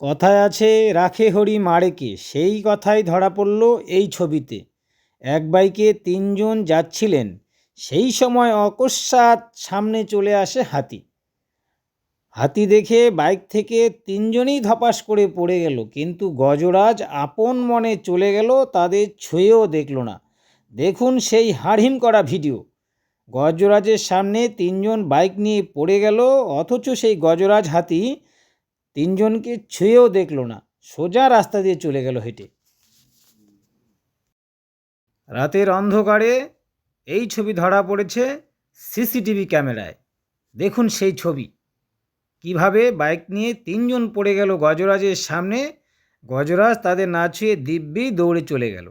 কথায় আছে, রাখে হরি মারেকে সেই কথাই ধরা পড়ল এই ছবিতে। এক বাইকে তিনজন যাচ্ছিলেন। সেই সময় অকস্মাৎ সামনে চলে আসে হাতি। হাতি দেখে বাইক থেকে তিনজনই ধপাস করে পড়ে গেল, কিন্তু গজরাজ আপন মনে চলে গেল, তাদের ছুঁয়েও দেখল না। দেখুন সেই হাড়হিম করা ভিডিও। গজরাজের সামনে তিনজন বাইক নিয়ে পড়ে গেল, অথচ সেই গজরাজ হাতি তিনজনকে ছুঁয়েও দেখল না, সোজা রাস্তা দিয়ে চলে গেল হেঁটে। রাতের অন্ধকারে এই ছবি ধরা পড়েছে সিসিটিভি ক্যামেরায়। দেখুন সেই ছবি। কীভাবে বাইক নিয়ে তিনজন পড়ে গেল গজরাজের সামনে, গজরাজ তাদের না ছুঁয়ে দিব্যি দৌড়ে চলে গেল।